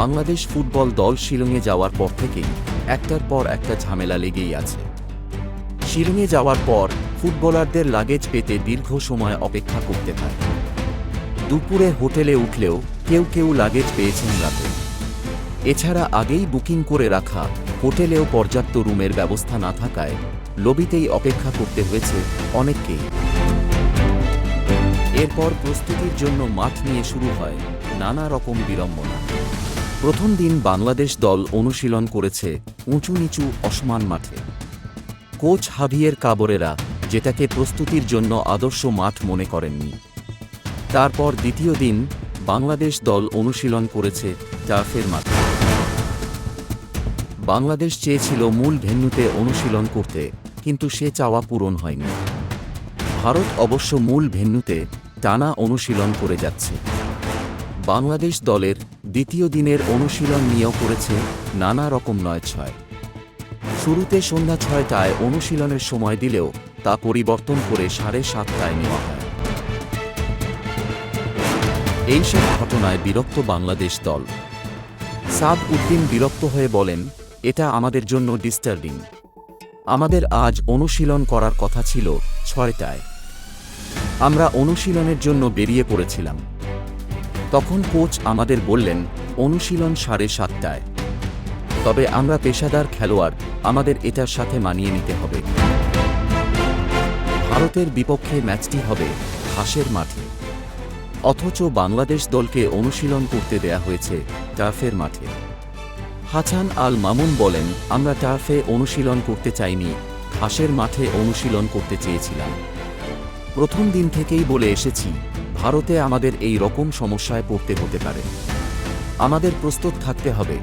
Bangladesh football দল শিলংয়ে যাওয়ার পর থেকেই একটার পর একটা ঝামেলা লেগেই আছে। শিলংয়ে যাওয়ার পর ফুটবলারদের লাগেজ পেতে দীর্ঘ সময় অপেক্ষা করতে হয়। দুপুরে হোটেলে উঠলেও কেউ কেউ লাগেজ পেয়েছেন রাতে। এছাড়া আগেই বুকিং করে রাখা হোটেলেও পর্যাপ্ত রুমের ব্যবস্থা না থাকায় লবিতেই অপেক্ষা করতে হয়েছে অনেককেই। এরপর প্রস্তুতির জন্য মাঠ নিয়ে শুরু হয় নানা রকম বিড়ম্বনা। প্রথম দিন বাংলাদেশ দল অনুশীলন করেছে উঁচু নিচু অসমান মাঠে। কোচ হাভিয়ের কাবরেরা যেটাকে প্রস্তুতির জন্য আদর্শ মাঠ মনে করেননি। তারপর দ্বিতীয় দিন বাংলাদেশ দল অনুশীলন করেছে টার্ফের মাঠে। বাংলাদেশ চেয়েছিল মূল ভেন্যুতে অনুশীলন করতে, কিন্তু সে চাওয়া পূরণ হয়নি। ভারত অবশ্য মূল ভেন্যুতে টানা অনুশীলন করে যাচ্ছে। বাংলাদেশ দলের দ্বিতীয় দিনের অনুশীলন নিয়েও করেছে নানা রকম নয় ছয় শুরুতে সন্ধ্যা ছয়টায় অনুশীলনের সময় দিলেও তা পরিবর্তন করে সাড়ে সাতটায় নেওয়া হয়। এইসব ঘটনায় বিরক্ত বাংলাদেশ দল। সাদ উদ্দিন বিরক্ত হয়ে বলেন, এটা আমাদের জন্য ডিস্টার্বিং আমাদের আজ অনুশীলন করার কথা ছিল ছয়টায়। আমরা অনুশীলনের জন্য বেরিয়ে পড়েছিলাম। তখন কোচ আমাদের বললেন, অনুশীলন সাড়ে সাতটায়। তবে আমরা পেশাদার খেলোয়াড়, আমাদের এটার সাথে মানিয়ে নিতে হবে। ভারতের বিপক্ষে ম্যাচটি হবে ঘাসের মাঠে। অথচ বাংলাদেশ দলকে অনুশীলন করতে দেয়া হয়েছে টার্ফের মাঠে। হাসান আল মামুন বলেন, আমরা টার্ফে অনুশীলন করতে চাইনি, ঘাসের মাঠে অনুশীলন করতে চেয়েছিলাম। প্রথম দিন থেকেই বলে এসেছি ভারতে আমাদের এই রকম সমস্যায় পড়তে হতে পারে। আমাদের প্রস্তুত থাকতে হবে।